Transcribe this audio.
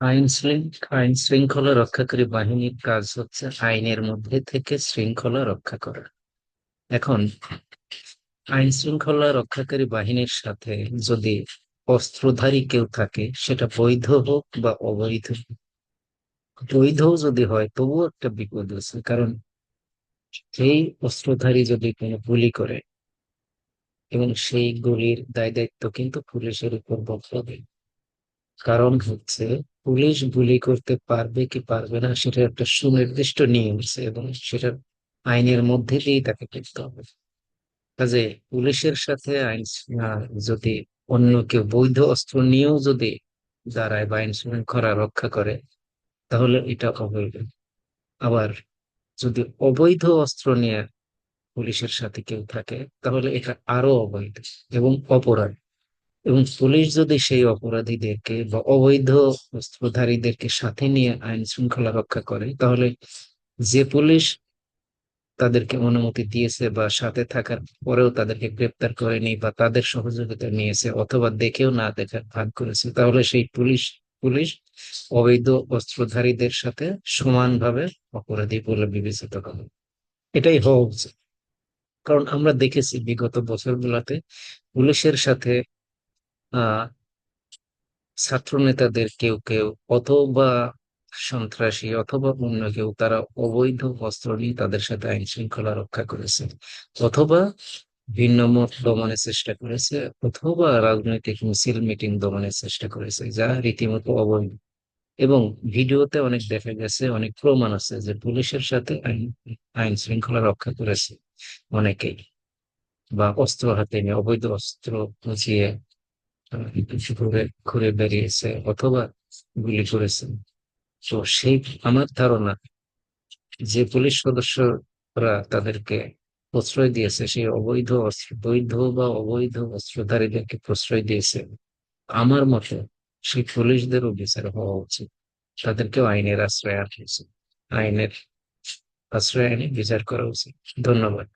আইন আইন শৃঙ্খলা রক্ষাকারী বাহিনীর কাজ হচ্ছে আইনের মধ্যে থেকে শৃঙ্খলা রক্ষা করা এখন, আইন শৃঙ্খলা রক্ষাকারী বাহিনীর সাথে যদি অস্ত্রধারী কেউ থাকে, সেটা বৈধ হোক বা অবৈধ হোক। বৈধ যদি হয়, তবুও একটা বিপদ আছে কারণ সেই অস্ত্রধারী যদি কোনো গুলি করে, এবং সেই গুলির দায় দায়িত্ব কিন্তু পুলিশের উপর বর্তাবে কারণ হচ্ছে পুলিশ গুলি করতে পারবে কি পারবে না সেটা একটা সুনির্দিষ্ট নিয়ম আছে এবং সেটা আইনের মধ্যে দিয়েই তাকে করতে হবে। কাজে পুলিশের সাথে আইন যদি অন্য কেউ বৈধ অস্ত্র নিয়েও যদি দাঁড়ায় বা আইন শৃঙ্খলা রক্ষা করে, তাহলে এটা অবৈধ। আবার যদি অবৈধ অস্ত্র নিয়ে পুলিশের সাথে কেউ থাকে, তাহলে এটা আরও অবৈধ এবং অপরাধ। এবং পুলিশ যদি সেই অপরাধীদেরকে বা অবৈধ অস্ত্রধারীদেরকে সাথে নিয়ে আইন শৃঙ্খলা রক্ষা করে, তাহলে যে পুলিশ তাদেরকে অনুমতি দিয়েছে বা সাথে থাকার পরেও তাদেরকে গ্রেপ্তার করেনি বা তাদের সহযোগিতা নিয়েছে অথবা দেখেও না দেখার ভাগ করেছে, তাহলে সেই পুলিশ পুলিশ অবৈধ অস্ত্রধারীদের সাথে সমানভাবে অপরাধী বলে বিবেচিত হবে। এটাই হওয়া উচিত। কারণ আমরা দেখেছি বিগত বছরগুলোতে পুলিশের সাথে ছাত্র নেতাদের কেউ কেউ অথবা সন্ত্রাসী অথবা অন্য কেউ তারা অবৈধ অস্ত্র নিয়ে তাদের সাথে আইন শৃঙ্খলা রক্ষা করেছে। অথবা ভিন্ন মত দমনের চেষ্টা করেছে অথবা রাজনৈতিক মিছিল মিটিং দমনের চেষ্টা করেছে, যা রীতিমতো অবৈধ। এবং ভিডিওতে অনেক দেখা গেছে, অনেক প্রমাণ আছে যে পুলিশের সাথে আইন আইন শৃঙ্খলা রক্ষা করেছে অনেকেই। বা অস্ত্র হাতে নিয়ে, অবৈধ অস্ত্র বুঝিয়ে ঘুরে ঘুরে বেরিয়েছে অথবা গুলি করেছে। তো সেই আমার ধারণা যে পুলিশ সদস্যরা তাদেরকে প্রশ্রয় দিয়েছে, সেই অবৈধ অস্ত্র, বৈধ বা অবৈধ অস্ত্রধারীদেরকে প্রশ্রয় দিয়েছে, আমার মতে সেই পুলিশদেরও বিচার হওয়া উচিত। তাদেরকেও আইনের আশ্রয় আনা উচিত। আইনের আশ্রয় এনে বিচার করা উচিত। ধন্যবাদ।